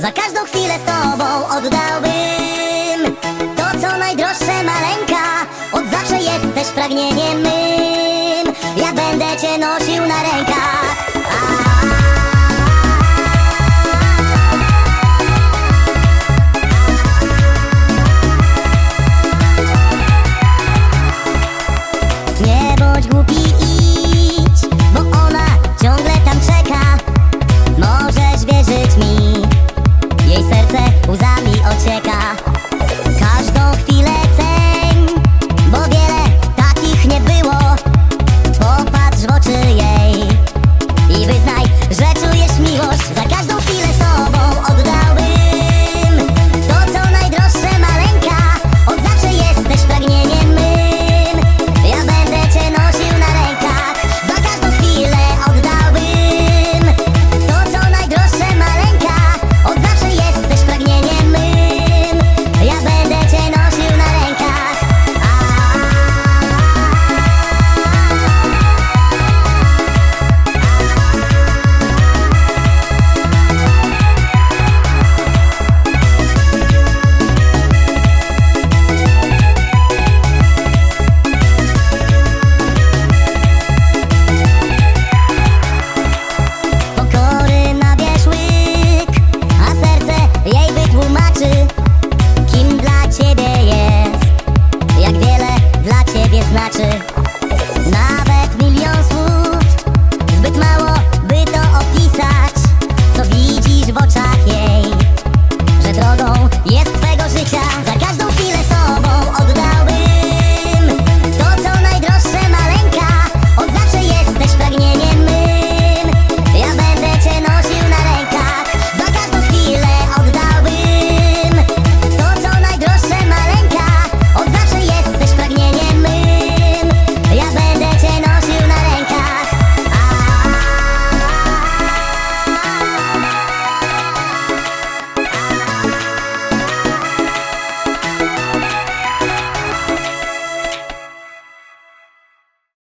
Za każdą chwilę z tobą oddałbym To co najdroższe maleńka. Od zawsze jesteś pragnieniem my